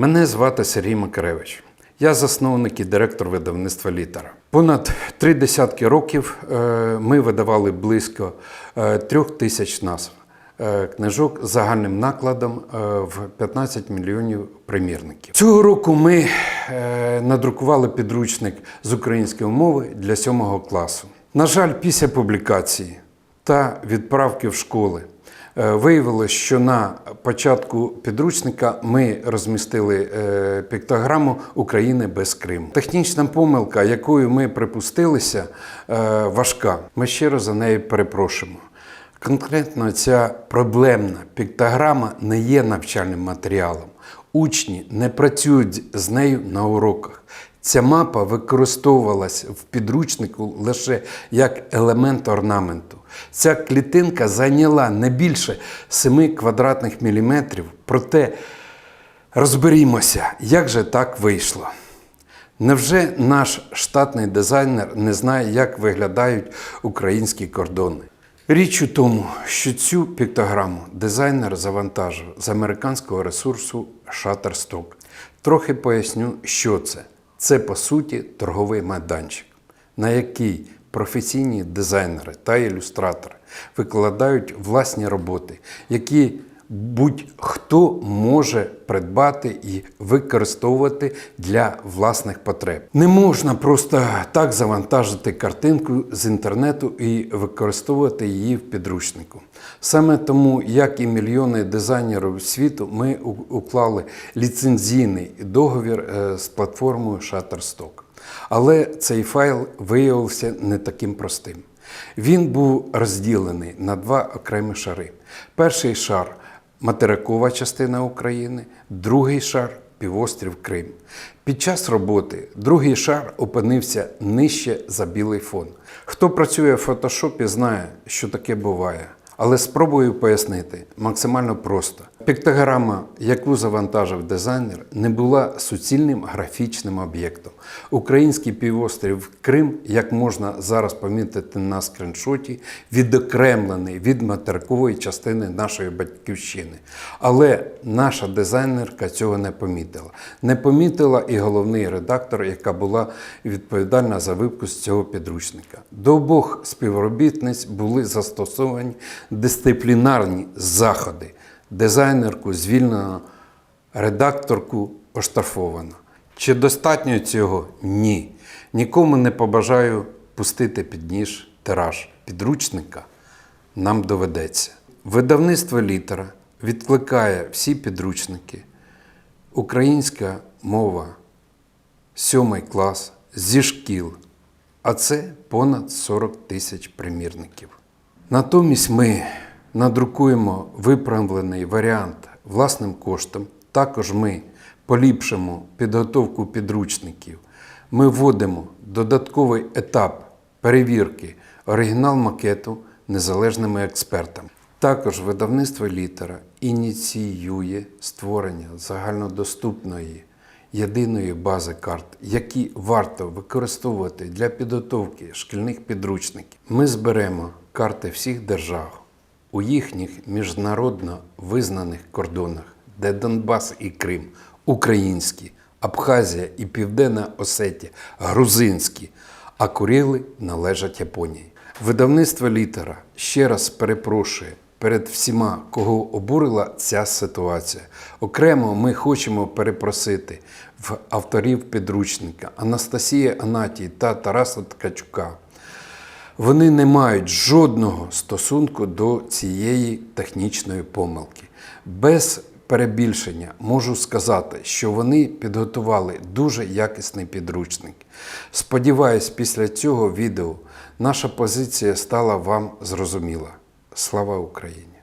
Мене звати Сергій Макаревич. Я засновник і директор видавництва Літера. Понад три десятки років е, ми видавали близько е, трьох тисяч назв е, книжок з загальним накладом в 15 мільйонів примірників. Цього року ми надрукували підручник з української мови для сьомого класу. На жаль, після публікації та відправки в школи е, виявилось, що на початку підручника ми розмістили е, піктограму України без Криму. Технічна помилка, якою ми припустилися, е, важка. Ми щиро за неї перепрошуємо. Конкретно ця проблемна піктограма не є навчальним матеріалом. Учні не працюють з нею на уроках. Ця мапа використовувалась в підручнику лише як елемент орнаменту. Ця клітинка зайняла не більше 7 квадратних міліметрів, проте розберімося, як же так вийшло. Невже наш штатний дизайнер не знає, як виглядають українські кордони? Річ у тому, що цю піктограму дизайнер завантажив з американського ресурсу Shutterstock. Трохи поясню, що це. Це по суті торговий майданчик, на який професійні дизайнери та ілюстратори викладають власні роботи, які будь-хто може придбати і використовувати для власних потреб. Не можна просто так завантажити картинку з інтернету і використовувати її в підручнику. Саме тому, як і мільйони дизайнерів світу, ми уклали ліцензійний договір е, з платформою Shutterstock. Але цей файл виявився не таким простим. Він був розділений на два окремі шари. Перший шар материкова частина України, другий шар півострів Крим. Під час роботи другий шар опинився нижче за білий фон. Хто працює в фотошопі, знає, що таке буває. Але спробую пояснити максимально просто. Піктограма, яку завантажив дизайнер, не була суцільним графічним об'єктом. Український півострів Крим, як можна зараз помітити на скріншоті, відокремлений від материкової частини нашої батьківщини. Але наша дизайнерка цього не помітила. Не помітила і головний редактор, яка була відповідальна за випуск цього підручника. До обох співробітниць були застосовані дисциплінарні заходи. Дизайнерку звільнено, редакторку оштрафовано. Чи достатньо цього? Ні. Нікому не побажаю пустити під ніж тираж підручника. Нам доведеться. Видавництво літера відкликає всі підручники. Українська мова, сьомий клас зі шкіл, а це понад 40 тисяч примірників. Натомість ми надрукуємо виправлений варіант власним коштом. Також ми поліпшимо підготовку підручників. Ми вводимо додатковий етап перевірки оригінал макету незалежними експертами. Також видавництво літера ініціює створення загальнодоступної єдиної бази карт, які варто використовувати для підготовки шкільних підручників. Ми зберемо карти всіх держав у їхніх міжнародно визнаних кордонах, де Донбас і Крим українські, Абхазія і Південна Осетія грузинські, а Курили належать Японії. Видавництво літера ще раз перепрошує перед всіма, кого обурила ця ситуація. Окремо ми хочемо перепросити в авторів підручника Анастасії Анатій та Тараса Ткачука. Вони не мають жодного стосунку до цієї технічної помилки. Без перебільшення можу сказати, що вони підготували дуже якісний підручник. Сподіваюсь, після цього відео наша позиція стала вам зрозуміла. Слава Україні!